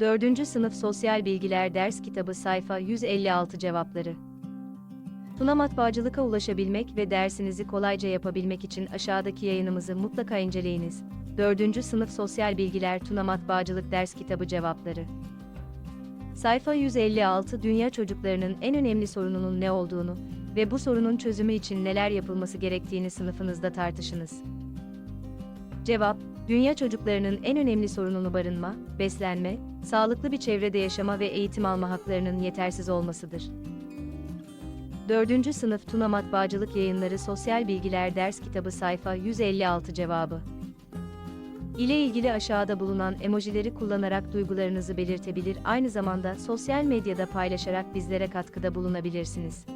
4. Sınıf Sosyal Bilgiler Ders Kitabı Sayfa 156 Cevapları Tuna Matbaacılık'a ulaşabilmek ve dersinizi kolayca yapabilmek için aşağıdaki yayınımızı mutlaka inceleyiniz. 4. Sınıf Sosyal Bilgiler Tuna Matbaacılık Ders Kitabı Cevapları Sayfa 156 Dünya çocuklarının en önemli sorununun ne olduğunu ve bu sorunun çözümü için neler yapılması gerektiğini sınıfınızda tartışınız. Cevap, dünya çocuklarının en önemli sorununu barınma, beslenme, sağlıklı bir çevrede yaşama ve eğitim alma haklarının yetersiz olmasıdır. 4. Sınıf Tuna Matbaacılık Yayınları Sosyal Bilgiler Ders Kitabı Sayfa 156 Cevabı ile ilgili aşağıda bulunan emojileri kullanarak duygularınızı belirtebilir, aynı zamanda sosyal medyada paylaşarak bizlere katkıda bulunabilirsiniz.